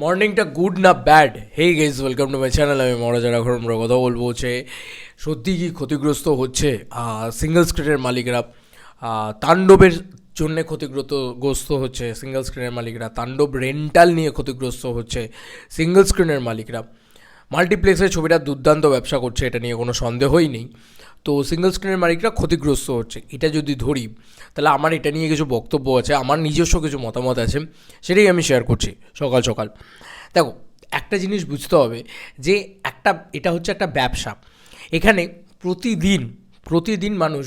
মর্নিংটা good না bad? Hey guys welcome to my channel আমি মহারাজার এখন আমরা কথা বলব হচ্ছে, সত্যি কি ক্ষতিগ্রস্ত হচ্ছে সিঙ্গেল স্ক্রিনের মালিকরা? তাণ্ডবের জন্যে ক্ষতিগ্রস্ত, গ্রস্ত হচ্ছে সিঙ্গেল স্ক্রিনের মালিকরা। তাণ্ডব রেন্টাল নিয়ে ক্ষতিগ্রস্ত হচ্ছে সিঙ্গেল স্ক্রিনের মালিকরা। মাল্টিপ্লেক্সের ছবিটা দুর্দান্ত ব্যবসা করছে, এটা নিয়ে কোনো সন্দেহই নেই। তো সিঙ্গেল স্ক্রিনের মালিকরা ক্ষতিগ্রস্ত হচ্ছে। এটা যদি ধরি, তাহলে আমার এটা নিয়ে কিছু বক্তব্য আছে, আমার নিজস্ব কিছু মতামত আছে, সেটাই আমি শেয়ার করছি সকাল সকাল। দেখো, একটা জিনিস বুঝতে হবে যে একটা, এটা হচ্ছে একটা ব্যবসা। এখানে প্রতিদিন প্রতিদিন মানুষ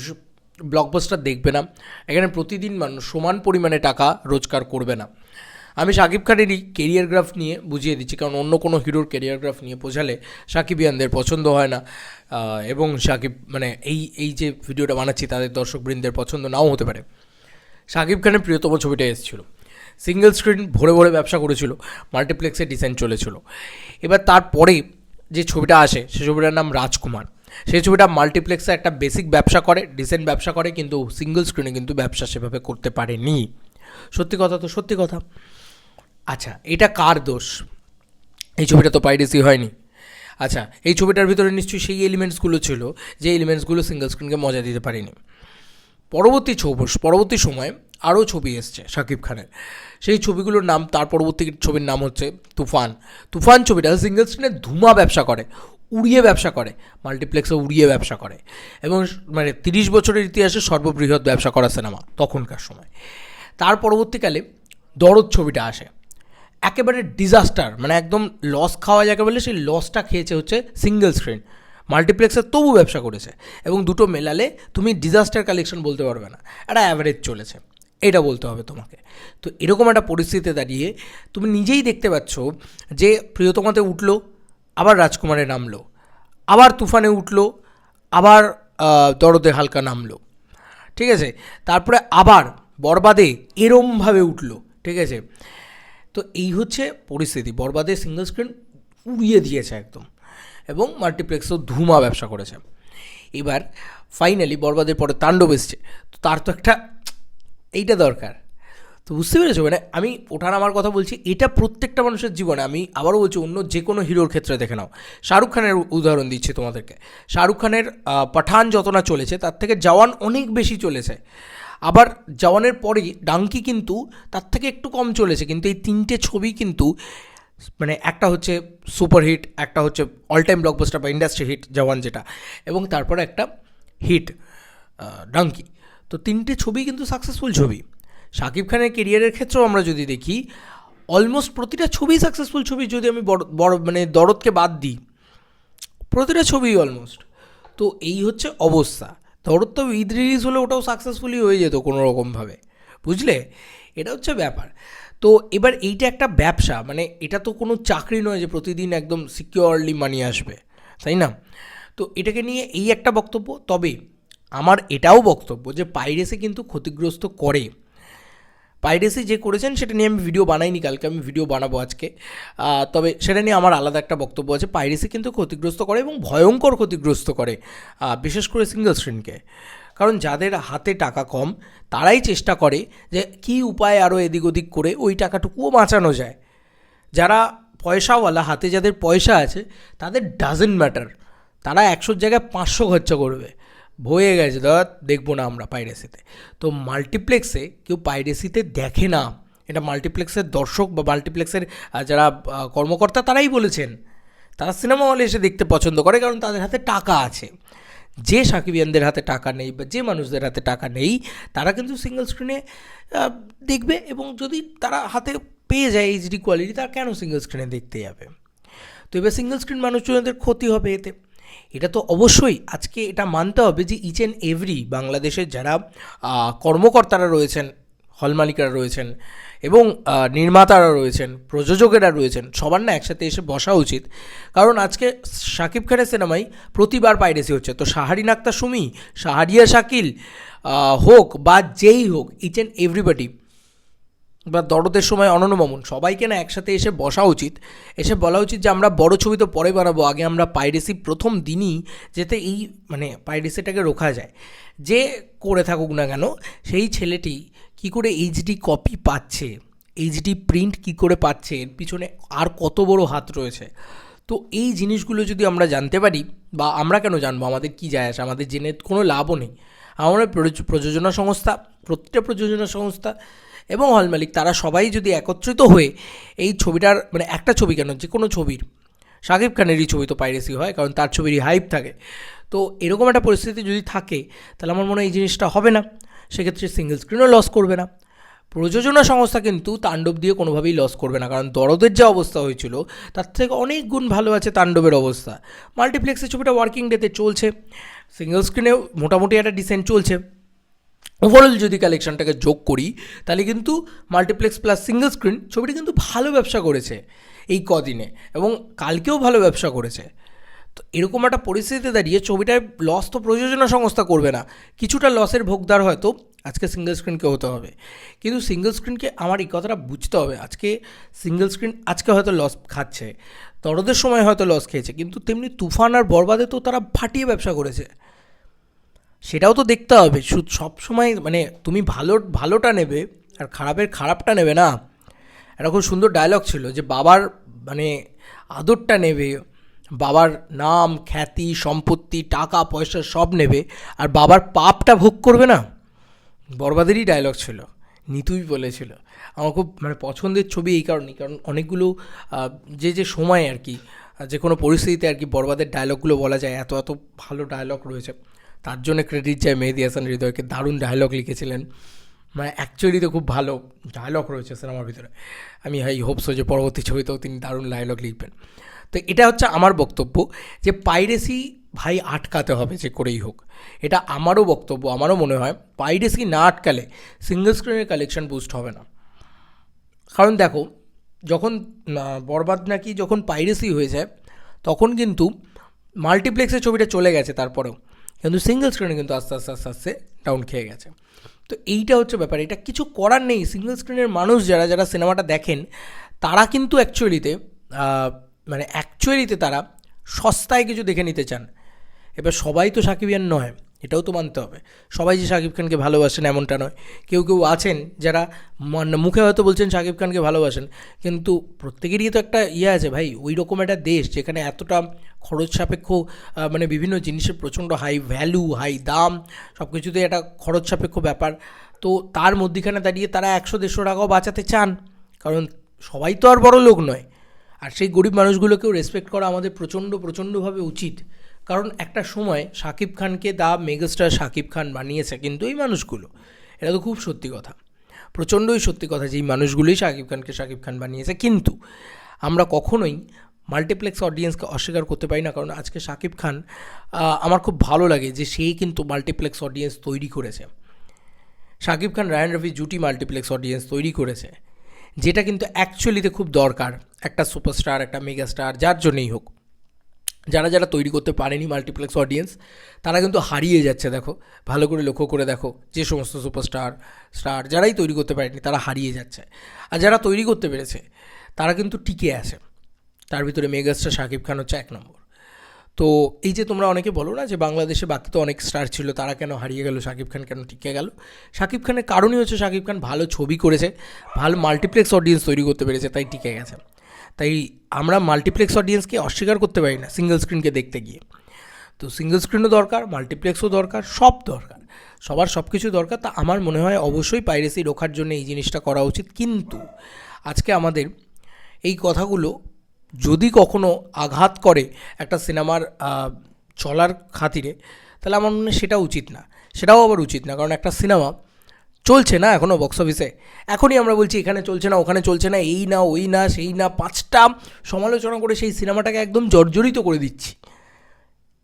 ব্লকবাস্টার দেখবে না। এখানে প্রতিদিন মানুষ সমান পরিমাণে টাকা রোজগার করবে না। আমি শাকিব খানেরই কেরিয়ার গ্রাফ নিয়ে বুঝিয়ে দিচ্ছি, কারণ অন্য কোনো হিরোর কেরিয়ার গ্রাফ নিয়ে বোঝালে সাকিবিয়ানদের পছন্দ হয় না। এবং সাকিব মানে এই এই যে ভিডিওটা বানাচ্ছি তাদের দর্শকবৃন্দের পছন্দ নাও হতে পারে। শাকিব খানের প্রিয়তম ছবিটা এসেছিল। সিঙ্গেল স্ক্রিন ভরে ভরে ব্যবসা করেছিল মাল্টিপ্লেক্সে ডিজাইন চলেছিল। এবার তারপরে যে ছবিটা আসে, সে ছবিটার নাম রাজকুমার। সেই ছবিটা মাল্টিপ্লেক্সে একটা বেসিক ব্যবসা করে ডিসেন্ট ব্যবসা করে, কিন্তু সিঙ্গেল স্ক্রিনে কিন্তু ব্যবসা সেভাবে করতে পারেনি। সত্যি কথা তো সত্যি কথা। আচ্ছা এটা কার দোষ? এই ছবিটা তো পাইরেসি হয়নি। আচ্ছা এই ছবিটার ভিতরে নিশ্চয়ই সেই এলিমেন্টসগুলো ছিল, যে এলিমেন্টসগুলো সিঙ্গেল স্ক্রিনকে মজা দিতে পারেনি। পরবর্তী ছবি পরবর্তী সময়ে আরও ছবি এসছে শাকিব খানের। সেই ছবিগুলোর নাম, তার পরবর্তী ছবির নাম হচ্ছে তুফান। তুফান ছবিটা সিঙ্গেল স্ক্রিনে ধুমা ব্যবসা করে, উড়িয়ে ব্যবসা করে মাল্টিপ্লেক্সে উড়িয়ে ব্যবসা করে। এবং মানে তিরিশ বছরের ইতিহাসে সর্ববৃহৎ ব্যবসা করা সিনেমা তখনকার সময়। তার পরবর্তীকালে দরদ ছবিটা আসে। একেবারে ডিজাস্টার মানে একদম লস খাওয়া যাকে বলে সেই লসটা খেয়েছে হচ্ছে সিঙ্গেল স্ক্রিন মাল্টিপ্লেক্সের তবু ব্যবসা করেছে এবং দুটো মেলালে তুমি ডিজাস্টার কালেকশন বলতে পারবে না, একটা অ্যাভারেজ চলেছে এটা বলতে হবে তোমাকে। তো এরকম একটা পরিস্থিতিতে দাঁড়িয়ে তুমি নিজেই দেখতে পাচ্ছ যে প্রিয়তমাতে উঠল, আবার রাজকুমারে নামলো, আবার তুফানে উঠল, আবার দরদে হালকা নামলো, ঠিক আছে? তারপরে আবার বরবাদে এরমভাবে উঠল, ঠিক আছে? তো এই হচ্ছে পরিস্থিতি। বরবাদে সিঙ্গল স্ক্রিন উড়িয়ে দিয়েছে একদম এবং মাল্টিপ্লেক্সও ধুমা ব্যবসা করেছে। এবার ফাইনালি বরবাদের পরে তাণ্ডব এসছে। তো তার তো একটা এইটা দরকার। তো বুঝতে পেরেছ? মানে আমি ওঠার আমার কথা বলছি, এটা প্রত্যেকটা মানুষের জীবনে আমি আবারও বলছি, অন্য যে কোনো হিরোর ক্ষেত্রে দেখে নাও। শাহরুখ খানের উদাহরণ দিচ্ছি তোমাদেরকে। শাহরুখ খানের পাঠান যত না চলেছে, তার থেকে জওয়ান অনেক বেশি চলেছে। আবার জওয়ানের পরেই ডাঙ্কি কিন্তু তার থেকে একটু কম চলেছে, কিন্তু এই তিনটে ছবি কিন্তু মানে একটা হচ্ছে সুপারহিট একটা হচ্ছে অল টাইম ব্লকবাস্টার বা ইন্ডাস্ট্রি হিট জওয়ান যেটা, এবং তারপরে একটা হিট ডাঙ্কি। তো তিনটে ছবি কিন্তু সাকসেসফুল ছবি। শাকিব খানের কেরিয়ারের ক্ষেত্রেও আমরা যদি দেখি অলমোস্ট প্রতিটা ছবি সাকসেসফুল ছবি যদি আমি বড় বড় মানে দরদকে বাদ দিই, প্রতিটা ছবি অলমোস্ট তো এই হচ্ছে অবস্থা। দরদ তো ঈদ রিলিজ হলে ওটাও সাকসেসফুলি হয়ে যেত কোনো রকমভাবে বুঝলে? এটা হচ্ছে ব্যাপার। তো এবার এইটা একটা ব্যবসা মানে এটা তো কোনো চাকরি নয় যে প্রতিদিন একদম সিকিওরলি মানি আসবে, তাই না? তো এটাকে নিয়ে এই একটা বক্তব্য। তবে আমার এটাও বক্তব্য যে পাইরেসে কিন্তু ক্ষতিগ্রস্ত করে। পাইরেসি যে করেছেন, সেটা নিয়ে আমি ভিডিও বানাইনি কালকে, আমি ভিডিও বানাবো আজকে। তবে সেটা নিয়ে আমার আলাদা একটা বক্তব্য আছে। পাইরেসি কিন্তু ক্ষতিগ্রস্ত করে এবং ভয়ঙ্কর ক্ষতিগ্রস্ত করে বিশেষ করে সিঙ্গেল স্ক্রিনকে কারণ যাদের হাতে টাকা কম, তারাই চেষ্টা করে যে কী উপায় আরও এদিক ওদিক করে ওই টাকাটুকুও বাঁচানো যায়। যারা পয়সাওয়ালা, হাতে যাদের পয়সা আছে, তাদের ডাজেন্ট ম্যাটার তারা একশোর জায়গায় পাঁচশো খরচা করবে। ভয়ে গেছে দাদা দেখব না আমরা পাইরেসিতে। তো মাল্টিপ্লেক্সে কেউ পাইরেসিতে দেখে না, এটা মাল্টিপ্লেক্সের দর্শক বা মাল্টিপ্লেক্সের যারা কর্মকর্তা তারাই বলেছেন। তারা সিনেমা হলে এসে দেখতে পছন্দ করে কারণ তাদের হাতে টাকা আছে। যে সাকিবিয়ানদের হাতে টাকা নেই বা যে মানুষদের হাতে টাকা নেই, তারা কিন্তু সিঙ্গেল স্ক্রিনে দেখবে এবং যদি তারা হাতে পেয়ে যায় এইচডি কোয়ালিটি, তারা কেন সিঙ্গেল স্ক্রিনে দেখতে যাবে? তো এবার সিঙ্গেল স্ক্রিন মানুষজনদের ক্ষতি হবে এতে। এটা তো অবশ্যই আজকে এটা মানতে হবে যে ইচ অ্যান্ড এভরি বাংলাদেশের যারা কর্মকর্তারা রয়েছেন হল মালিকারা রয়েছেন এবং নির্মাতারা রয়েছেন, প্রযোজকেরা রয়েছেন, সবার না একসাথে এসে বসা উচিত। কারণ আজকে শাকিব খানের সিনেমায় প্রতিবার পাইরেসি হচ্ছে। তো শাহারিন আক্তার সুমি সাহারিয়া শাকিল হোক বা যেই হোক ইচ অ্যান্ড এভরিবডি বা দরদের সময় অনন্য মামুন, সবাইকে না একসাথে এসে বসা উচিত। এসে বলা উচিত যে, আমরা বড় ছবি তো পরে বানাবো, আগে আমরা পাইরেসি প্রথম দিনই যেতে এই মানে পাইরেসিটাকে রোখা যায়। যে করে থাকুক না কেন, সেই ছেলেটি কি করে এইচডি কপি পাচ্ছে, এইচডি প্রিন্ট কি করে পাচ্ছে, এর পিছনে আর কত বড় হাত রয়েছে। তো এই জিনিসগুলো যদি আমরা জানতে পারি, বা আমরা কেন জানব, আমাদের কি যায় আসে, আমাদের জেনে কোনো লাভও নেই। প্রযোজ- প্রযোজনা সংস্থা প্রতিটা প্রযোজনা সংস্থা এবং হল মালিক, তারা সবাই যদি একত্রিত হয়ে এই ছবিটার মানে একটা ছবি কেন, যে কোনো ছবির, শাকিব খানেরই ছবি তো পাইরেসি হয়, কারণ তার ছবিরই হাইপ থাকে। তো এরকম একটা পরিস্থিতি যদি থাকে, তাহলে আমার মনে হয় এই জিনিসটা হবে না। সেক্ষেত্রে সিঙ্গেল স্ক্রিনও লস করবে না। প্রযোজনা সংস্থা কিন্তু তাণ্ডব দিয়ে কোনোভাবেই লস করবে না, কারণ দরদের যে অবস্থা হয়েছিল, তার থেকে অনেক গুণ ভালো আছে তাণ্ডবের অবস্থা। মাল্টিপ্লেক্সের ছবিটা ওয়ার্কিং ডেতে চলছে। সিঙ্গেল স্ক্রিনেও মোটামুটি একটা ডিসেন্ট চলছে। ওভারঅল যদি কালেকশনটাকে যোগ করি, তাহলে কিন্তু মাল্টিপ্লেক্স প্লাস সিঙ্গেল স্ক্রিন ছবিটা কিন্তু ভালো ব্যবসা করেছে এই কদিনে এবং কালকেও ভালো ব্যবসা করেছে। তো এরকম একটা পরিস্থিতিতে দাঁড়িয়ে ছবিটায় লস তো প্রযোজনা সংস্থা করবে না। কিছুটা লসের ভোগদার হয়তো আজকে সিঙ্গেল স্ক্রিনকে হতে হবে। কিন্তু সিঙ্গেল স্ক্রিনকে আমার এই কথাটা বুঝতে হবে, আজকে সিঙ্গেল স্ক্রিন আজকে হয়তো লস খাচ্ছে দরদের সময় হয়তো লস খেয়েছে, কিন্তু তেমনি তুফান আর বরবাদে তো তারা ফাটিয়ে ব্যবসা করেছে। সেটাও তো দেখতে হবে। সব সময় মানে তুমি ভালো, ভালোটা নেবে আর খারাপের খারাপটা নেবে না। একটা খুব সুন্দর ডায়লগ ছিল যে বাবার মানে আদরটা নেবে, বাবার নাম, খ্যাতি, সম্পত্তি, টাকা, পয়সা সব নেবে আর বাবার পাপটা ভোগ করবে না। বরবাদেরই ডায়লগ ছিল, নিতুই বলেছিল। আমার খুব মানে পছন্দের ছবি এই কারণেই, কারণ অনেকগুলো যে যে সময় আর কি, যে কোনো পরিস্থিতিতে আর কি বরবাদের ডায়লগগুলো বলা যায়, এত এত ভালো ডায়লগ রয়েছে। তার জন্য ক্রেডিট যায় মেহেদি হাসান হৃদয়কে। দারুণ ডায়লগ লিখেছিলেন। মানে অ্যাকচুয়ালি তো খুব ভালো ডায়লগ রয়েছে সিনেমার ভিতরে। আমি হাই হোপসো যে পরবর্তী ছবিতেও তিনি দারুণ ডায়লগ লিখবেন। তো এটা হচ্ছে আমার বক্তব্য যে পাইরেসি ভাই আটকাতে হবে যে করেই হোক। এটা আমারও বক্তব্য, আমারও মনে হয় পাইরেসি না আটকালে সিঙ্গেল স্ক্রিনের কালেকশন বুস্ট হবে না। কারণ দেখো, যখন বরবাদ নাকি যখন পাইরেসি হয়ে যায়, তখন কিন্তু মাল্টিপ্লেক্সের ছবিটা চলে গেছে তারপরেও। কিন্তু সিঙ্গেল স্ক্রিনে কিন্তু আস্তে আস্তে আস্তে আস্তে ডাউন খেয়ে গেছে। তো এইটা হচ্ছে ব্যাপার, এটা কিছু করার নেই। সিঙ্গেল স্ক্রিনের মানুষ যারা যারা সিনেমাটা দেখেন, তারা কিন্তু অ্যাকচুয়ালিতে মানে অ্যাকচুয়ালিতে তারা সস্তায় কিছু দেখে নিতে চান। এবার সবাই তো সাকিবিয়ান নয়। এটাও তো মানতে হবে। সবাই যে শাকিব খানকে ভালোবাসেন এমনটা নয়। কেউ কেউ আছেন যারা মান- মুখে হয়তো বলছেন শাকিব খানকে ভালোবাসেন, কিন্তু প্রত্যেকেরই তো একটা ইয়ে আছে ভাই ওই রকম একটা দেশ যেখানে এতটা খরচ সাপেক্ষ মানে বিভিন্ন জিনিসের প্রচণ্ড হাই ভ্যালু হাই দাম সব কিছুতে একটা খরচ সাপেক্ষ ব্যাপার। তো তার মধ্যিখানে দাঁড়িয়ে তারা একশো দেড়শো টাকাও বাঁচাতে চান। কারণ সবাই তো আর বড় লোক নয়। আর সেই গরিব মানুষগুলোকেও রেসপেক্ট করা আমাদের প্রচণ্ড, প্রচণ্ডভাবে উচিত। কারণ একটা সময় শাকিব খানকে দা মেগাস্টার শাকিব খান বানিয়েছে কিন্তু এই মানুষগুলো। এটা তো খুব সত্যি কথা। প্রচণ্ডই সত্যি কথা যে এই মানুষগুলোই শাকিব খানকে শাকিব খান বানিয়েছে। কিন্তু আমরা কখনোই মাল্টিপ্লেক্স অডিয়েন্সকে অস্বীকার করতে পারি না। কারণ আজকে শাকিব খান আমার খুব ভালো লাগে যে সেই কিন্তু মাল্টিপ্লেক্স অডিয়েন্স তৈরি করেছে। শাকিব খান, রায়ান রফি জুটি মাল্টিপ্লেক্স অডিয়েন্স তৈরি করেছে। যেটা কিন্তু অ্যাকচুয়ালিতে খুব দরকার। একটা সুপারস্টার, একটা মেগাস্টার, যার জন্যই হোক। যারা যারা তৈরি করতে পারেনি মাল্টিপ্লেক্স অডিয়েন্স তারা কিন্তু হারিয়ে যাচ্ছে, দেখো। ভালো করে লক্ষ্য করে দেখো, যে সমস্ত সুপারস্টার স্টার যারাই তৈরি করতে পারেনি, তারা হারিয়ে যাচ্ছে। আর যারা তৈরি করতে পেরেছে, তারা কিন্তু টিকে আছে। তার ভিতরে মেগাস্টার শাকিব খান হচ্ছে এক নম্বর। তো এই যে তোমরা অনেকে বলো না যে বাংলাদেশে বাকি তো অনেক স্টার ছিল, তারা কেন হারিয়ে গেল, শাকিব খান কেন টিকে গেল? শাকিব খানের কারণই হচ্ছে শাকিব খান ভালো ছবি করেছে, ভালো মাল্টিপ্লেক্স অডিয়েন্স তৈরি করতে পেরেছে, তাই টিকে গেছে। তাই আমরা মাল্টিপ্লেক্স অডিয়েন্সকে অস্বীকার করতে পারি না সিঙ্গেল স্ক্রিনকে দেখতে গিয়ে। তো সিঙ্গেল স্ক্রিনও দরকার মাল্টিপ্লেক্সও দরকার, সব দরকার। সবার সব কিছু দরকার, তা আমার মনে হয় অবশ্যই পাইরেসি রোখার জন্য এই জিনিসটা করা উচিত। কিন্তু আজকে আমাদের এই কথাগুলো যদি কখনো আঘাত করে একটা সিনেমার চলার খাতিরে, তাহলে আমার মনে হয় সেটা উচিত না। সেটাও আবার উচিত না, কারণ একটা সিনেমা চলছে না এখনও বক্স অফিসে এখনই আমরা বলছি, এখানে চলছে না, ওখানে চলছে না, এই না, ওই না, সেই না, পাঁচটা সমালোচনা করে সেই সিনেমাটাকে একদম জর্জরিত করে দিচ্ছি।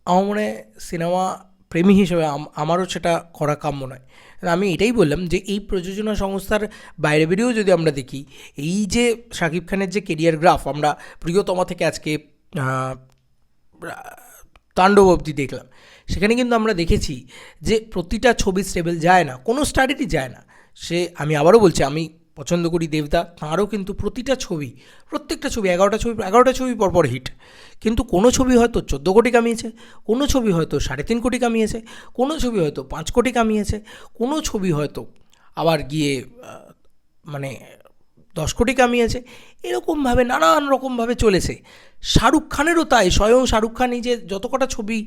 আমার মনে সিনেমা প্রেমী হিসেবে আমারও সেটা করা কাম্য নয়। আমি এটাই বললাম যে, এই প্রযোজনা সংস্থার বাইরে বেরিয়েও যদি আমরা দেখি, এই যে শাকিব খানের যে কেরিয়ার গ্রাফ আমরা প্রিয়তমা থেকে আজকে তাণ্ডব অবধি দেখলাম সেখানে কিন্তু আমরা দেখেছি যে প্রতিটা ছবি স্টেবল যায় না, কোনো স্টাডিরই যায় না। সে, আমি আবারও বলছি, আমি পছন্দ করি দেবদা, তাঁরও কিন্তু প্রতিটা ছবি, প্রত্যেকটা ছবি, এগারোটা ছবি এগারোটা ছবি পরপর হিট কিন্তু কোনো ছবি হয়তো চোদ্দ কোটি কামিয়েছে, কোনো ছবি হয়তো সাড়ে তিন কোটি কামিয়েছে, কোনো ছবি হয়তো পাঁচ কোটি কামিয়েছে, কোনো ছবি হয়তো আবার গিয়ে মানে দশ কোটি কামিয়েছে। এরকমভাবে, নানান রকমভাবে চলেছে। শাহরুখ খানেরও তাই। স্বয়ং শাহরুখ খান যে যত কটা ছবি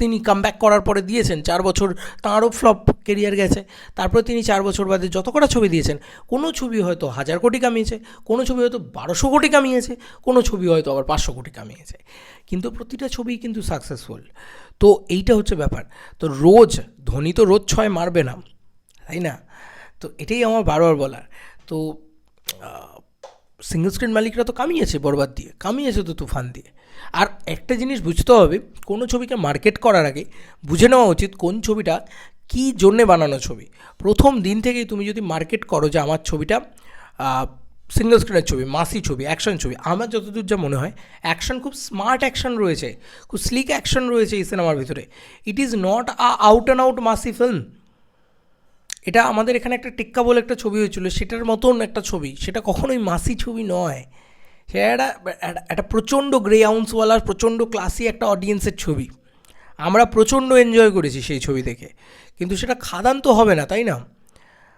তিনি কামব্যাক করার পরে দিয়েছেন, চার বছর তাঁরও ফ্লপ কেরিয়ার গেছে। তারপরে তিনি চার বছর বাদে যত কটা ছবি দিয়েছেন, কোনো ছবি হয়তো হাজার কোটি কামিয়েছে, কোনো ছবি হয়তো বারোশো কোটি কামিয়েছে, কোনো ছবি হয়তো আবার পাঁচশো কোটি কামিয়েছে। কিন্তু প্রতিটা ছবি কিন্তু সাকসেসফুল তো এইটা হচ্ছে ব্যাপার। তো রোজ, ধোনি তো রোজ ছয় মারবে না, তাই না? তো এটাই আমার বারবার বলার। তো সিঙ্গল স্ক্রিন মালিকরা তো কামিয়েছে, বরবাদ দিয়ে, কামিয়েছে তো তুফান দিয়ে। আর একটা জিনিস বুঝতে হবে, কোনো ছবিকে মার্কেট করার আগে বুঝে নেওয়া উচিত কোন ছবিটা কী জন্যে বানানো ছবি। প্রথম দিন থেকেই তুমি যদি মার্কেট করো যে আমার ছবিটা সিঙ্গল স্ক্রিনের ছবি, মাসি ছবি অ্যাকশন ছবি, আমার যতদূর যা মনে হয় অ্যাকশন খুব স্মার্ট অ্যাকশন রয়েছে, খুব স্লিক অ্যাকশন রয়েছে এই সিনেমার ভিতরে। It is not a out and out massy film এটা আমাদের এখানে একটা টিক্কা বলে একটা ছবি হয়েছিল, সেটার মতন একটা ছবি। সেটা কখনোই মাসি ছবি নয়। সেটা একটা, একটা- প্রচণ্ড গ্রে আউন্সওয়ালা প্রচণ্ড ক্লাসি একটা অডিয়েন্সের ছবি। আমরা প্রচণ্ড এনজয় করেছি সেই ছবি দেখে। কিন্তু সেটা খাদান তো হবে না, তাই না?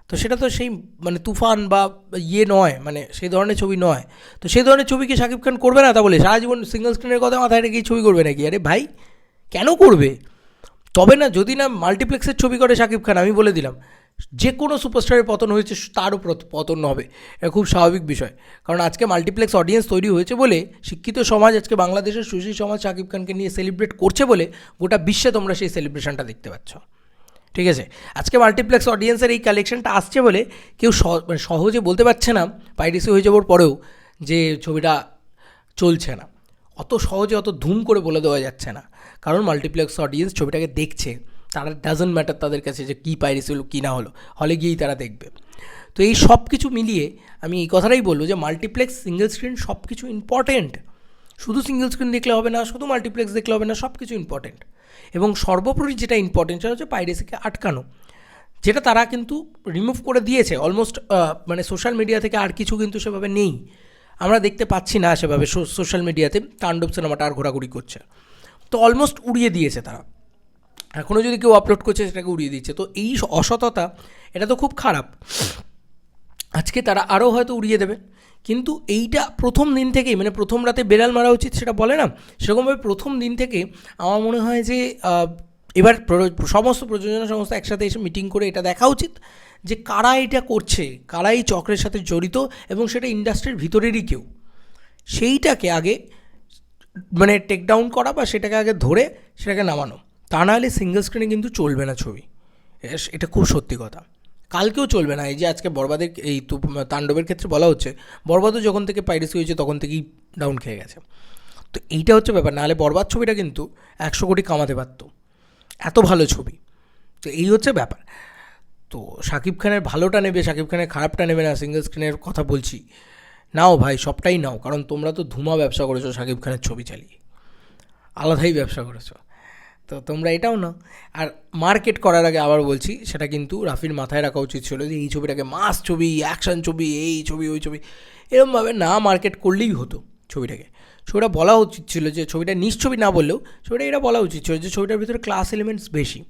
তো সেটা তো সেই মানে তুফান বা ইয়ে নয় মানে সেই ধরনের ছবি নয়। তো সেই ধরনের ছবি কি শাকিব খান করবে না তা বলে? সারা জীবন সিঙ্গল স্ক্রিনের কথা মাথায় রেখেই ছবি করবে নাকি? আরে ভাই, কেন করবে? তবে না, যদি না মাল্টিপ্লেক্সের ছবি করে শাকিব খান, আমি বলে দিলাম। যে কোনো সুপারস্টারের পতন হয়েছে তারও পতন হবে। এটা খুব স্বাভাবিক বিষয়। কারণ আজকে মাল্টিপ্লেক্স অডিয়েন্স তৈরি হয়েছে বলে শিক্ষিত সমাজ আজকে বাংলাদেশের সুশীল সমাজ শাকিব খানকে নিয়ে সেলিব্রেট করছে বলে গোটা বিশ্বে তোমরা সেই সেলিব্রেশনটা দেখতে পাচ্ছ। ঠিক আছে? আজকে মাল্টিপ্লেক্স অডিয়েন্সের এই কালেকশনটা আসছে বলে কেউ মানে সহজে বলতে পারছে না পাইরেসি হয়ে যাওয়ার পরেও যে ছবিটা চলছে না। অত সহজে অত ধুম করে বলে দেওয়া যাচ্ছে না। কারণ মাল্টিপ্লেক্স অডিয়েন্স ছবিটাকে দেখছে। তারা ডাজন্ট ম্যাটার তাদের কাছে যে কী পাইরেসি হলো, কী না হলো হলে গিয়েই তারা দেখবে। তো এই সব কিছু মিলিয়ে আমি এই কথাটাই বলব যে মাল্টিপ্লেক্স সিঙ্গেল স্ক্রিন সব কিছু ইম্পর্টেন্ট শুধু সিঙ্গেল স্ক্রিন দেখলে হবে না, শুধু মাল্টিপ্লেক্স দেখলে হবে না সব কিছু ইম্পর্টেন্ট এবং সর্বোপরি যেটা ইম্পর্টেন্ট সেটা হচ্ছে পাইরেসিকে আটকানো। যেটা তারা কিন্তু রিমুভ করে দিয়েছে অলমোস্ট মানে সোশ্যাল মিডিয়া থেকে আর কিছু কিন্তু সেভাবে নেই। আমরা দেখতে পাচ্ছি না সেভাবে সোশ্যাল মিডিয়াতে তাণ্ডব সিনেমাটা আর ঘোরাঘুরি করছে। তো অলমোস্ট উড়িয়ে দিয়েছে তারা। এখনও যদি কেউ আপলোড করছে, সেটাকে উড়িয়ে দিচ্ছে। তো এই অসততা, এটা তো খুব খারাপ। আজকে তারা আরও হয়তো উড়িয়ে দেবে। কিন্তু এইটা প্রথম দিন থেকেই মানে প্রথম রাতে বেড়াল মারা উচিত সেটা বলে না। সেরকমভাবে প্রথম দিন থেকে আমার মনে হয় যে এবার সমস্ত প্রযোজনা সংস্থা একসাথে এসে মিটিং করে এটা দেখা উচিত যে কারা এটা করছে, কারা এই চক্রের সাথে জড়িত এবং সেটা ইন্ডাস্ট্রির ভিতরেরই কেউ। সেইটাকে আগে মানে টেক ডাউন করা বা সেটাকে আগে ধরে সেটাকে নামানো। তা নাহলে সিঙ্গেল স্ক্রিনে কিন্তু চলবে না ছবি। এটা খুব সত্যি কথা। কালকেও চলবে না। এই যে আজকে বরবাদের এই তু- তাণ্ডবের ক্ষেত্রে বলা হচ্ছে, বরবাদও যখন থেকে পাইরেসি হয়েছে তখন থেকেই ডাউন খেয়ে গেছে। তো এইটা হচ্ছে ব্যাপার নাহলে বরবাদ ছবিটা কিন্তু একশো কোটি কামাতে পারতো। এত ভালো ছবি। তো এই হচ্ছে ব্যাপার। তো শাকিব খানের ভালোটা নেবে শাকিব খানের খারাপটা নেবে না সিঙ্গেল স্ক্রিনের কথা বলছি। নাও ভাই, সবটাই নাও, কারণ তোমরা তো ধুমা ব্যবসা করেছ শাকিব খানের ছবি চালিয়ে। আলাদাই ব্যবসা করেছ। তো তোমরা এটাও না আর মার্কেট করার আগে আবার বলছি, সেটা কিন্তু রাফির মাথায় রাখা উচিত ছিল যে এই ছবিটাকে মাস ছবি অ্যাকশন ছবি, এই ছবি, ওই ছবি এরকমভাবে না মার্কেট করলেই হতো ছবিটাকে। ছবিটা বলা উচিত ছিল যে, ছবিটা নিজ ছবি না বললেও ছবিটা এটা বলা উচিত ছিল যে, ছবিটার ভিতরে ক্লাস এলিমেন্টস বেশি।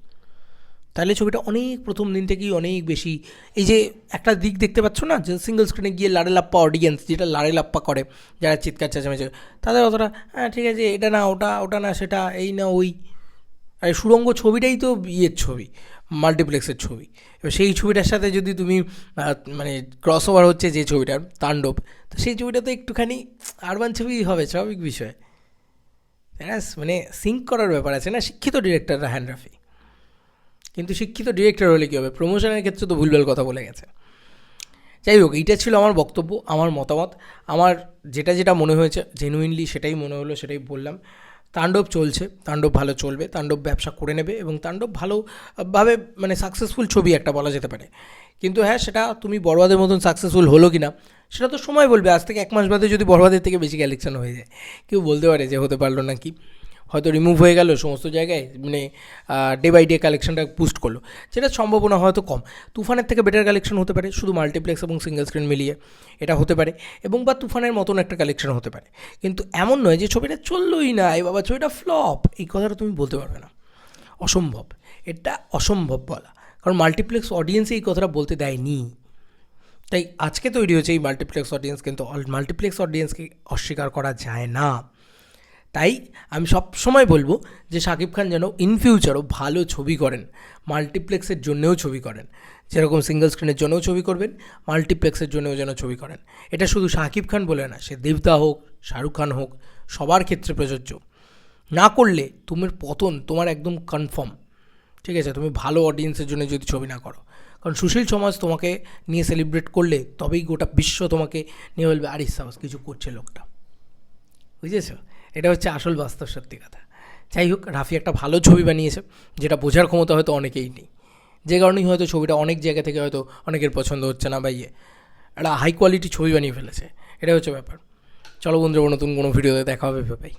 তাহলে ছবিটা অনেক প্রথম দিন থেকেই অনেক বেশি, এই যে একটা দিক দেখতে পাচ্ছ না, যে সিঙ্গেল স্ক্রিনে গিয়ে লাড়ে লাপ্পা অডিয়েন্স যেটা লাড়ে লাপ্পা করে, যারা চিৎকার চেঁচামেচি তাদের অতটা হ্যাঁ ঠিক আছে, এটা না, ওটা ওটা না, সেটা, এই না, ওই। আর সুরঙ্গ ছবিটাই তো ইয়ের ছবি মাল্টিপ্লেক্সের ছবি। এবার সেই ছবিটার সাথে যদি তুমি মানে ক্রস ওভার হচ্ছে যে ছবিটার, তাণ্ডব, তো সেই ছবিটা তো একটুখানি আরবান ছবি হবে, স্বাভাবিক বিষয়। মানে সিঙ্ক করার ব্যাপার আছে না, শিক্ষিত ডিরেক্টররা হ্যান্ড রাফি। কিন্তু শিক্ষিত ডিরেক্টর হলে কী হবে? প্রমোশনের ক্ষেত্রে তো ভুলভাল কথা বলে গেছে। যাই হোক, এইটা ছিল আমার বক্তব্য, আমার মতামত। আমার যেটা যেটা মনে হয়েছে জেনুইনলি সেটাই মনে হলো, সেটাই বললাম। তাণ্ডব চলছে, তাণ্ডব ভালো চলবে, তাণ্ডব ব্যবসা করে নেবে এবং তাণ্ডব ভালোভাবে মানে সাকসেসফুল ছবি একটা বলা যেতে পারে। কিন্তু হ্যাঁ সেটা তুমি বড়বাদের মতন সাকসেসফুল হলো কি না সেটা তো সময় বলবে। আজ থেকে এক মাস বাদে যদি বড়বাদের থেকে বেশি কালেকশন হয়ে যায়, কেউ বলতে পারে যে হতে পারল না কি হয়তো রিমুভ হয়ে গেল সমস্ত জায়গায় মানে ডে বাই ডে কালেকশনটা পুস্ট করল। যেটা সম্ভাবনা হয়তো কম। তুফানের থেকে বেটার কালেকশন হতে পারে, শুধু মাল্টিপ্লেক্স এবং সিঙ্গেল স্ক্রিন মিলিয়ে এটা হতে পারে, এবং বা তুফানের মতন একটা কালেকশন হতে পারে। কিন্তু এমন নয় যে ছবিটা চললোই না এই বাবা, ছবিটা ফ্লপ এই কথাটা তুমি বলতে পারবে না। অসম্ভব। এটা অসম্ভব বলা। কারণ মাল্টিপ্লেক্স অডিয়েন্সে এই কথাটা বলতে দেয়নি। তাই আজকে তৈরি হয়েছে এই মাল্টিপ্লেক্স অডিয়েন্স কিন্তু মাল্টিপ্লেক্স অডিয়েন্সকে অস্বীকার করা যায় না। তাই আমি সব সময় বলব যে শাকিব খান যেন ইন ফিউচারও ভালো ছবি করেন মাল্টিপ্লেক্সের জন্যেও ছবি করেন। যেরকম সিঙ্গেল স্ক্রিনের জন্যও ছবি করবেন মাল্টিপ্লেক্সের জন্যও যেন ছবি করেন। এটা শুধু শাকিব খান বলে না, সে দেবদা হোক, শাহরুখ খান হোক, সবার ক্ষেত্রে প্রযোজ্য। না করলে তোমার পতন তোমার একদম কনফার্ম ঠিক আছে? তুমি ভালো অডিয়েন্সের জন্য যদি ছবি না করো। কারণ সুশীল সমাজ তোমাকে নিয়ে সেলিব্রেট করলে তবেই গোটা বিশ্ব তোমাকে নিয়ে বলবে, আরে সাহস কিছু করছে লোকটা। বুঝেছ? এটা হচ্ছে আসল বাস্তব সত্যি কথা। যাই হোক, রাফি একটা ভালো ছবি বানিয়েছে, যেটা বোঝার ক্ষমতা হয়তো অনেকেই নেই। যে কারণেই হয়তো ছবিটা অনেক জায়গা থেকে হয়তো অনেকের পছন্দ হচ্ছে না বা ইয়ে। একটা হাই কোয়ালিটি ছবি বানিয়ে ফেলেছে। এটা হচ্ছে ব্যাপার। চলো বন্ধুরা, নতুন কোনো ভিডিওতে দেখা হবে ভাই